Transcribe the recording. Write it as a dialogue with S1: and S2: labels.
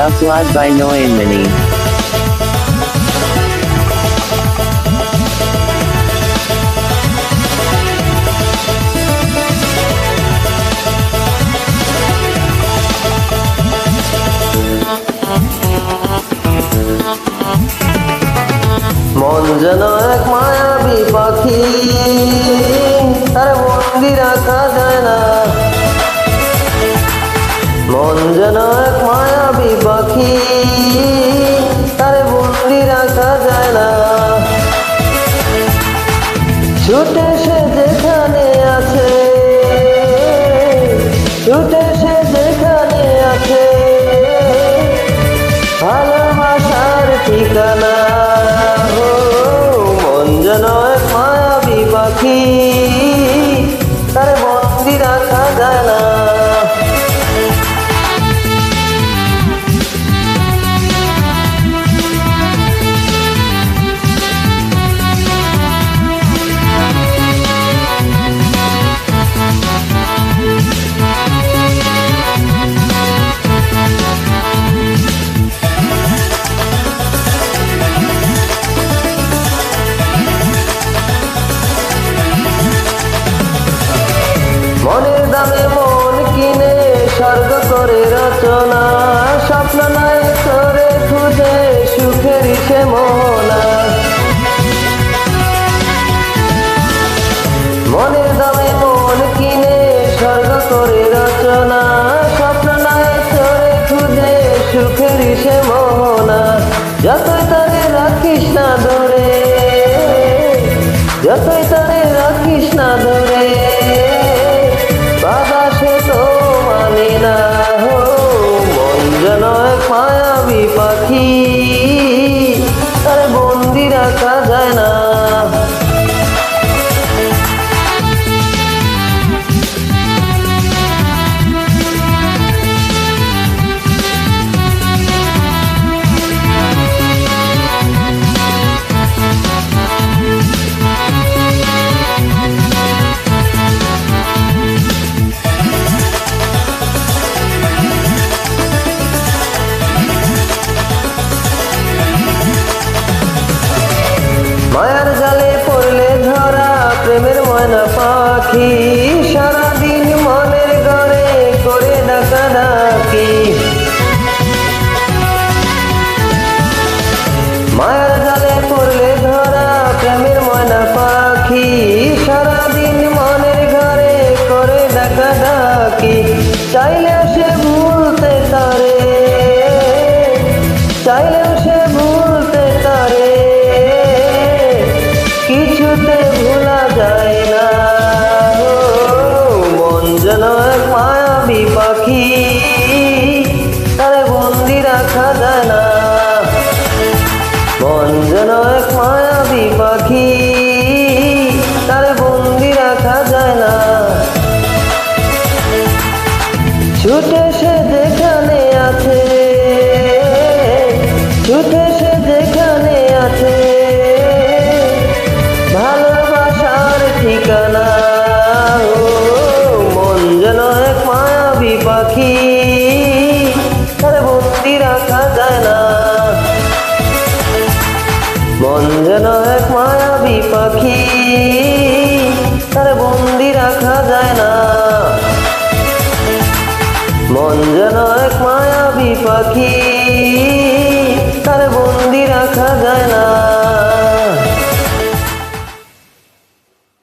S1: Applied by
S2: Noemini. যেন এক মায়াবী পাখি। তার বন্দি রাখা যায় না। মন যেন এক মায়াবী পাখি, তার বন্দি রাখা যায় না। ছুটে সে যেখানে আছে, ছুটে সে যেখানে আছে। ভালোবাসার ঠিকানা মায়াবী সে মোহনা দামে মন কিনে স্বর্গ করে রচনা, স্বপ্ন নয় করে খুঁজে সুখের সে মোহনা যতই তারে রাখিস না ধরে, যতই পাখি যেন এক মায়াবী পাখি তার বন্দি রাখা যায় না। ছুটে সে যেখানে আছে ছুটে তার বন্দি রাখা যায় না। মন যেন এক মায়াবী পাখি তার বন্দি রাখা যায়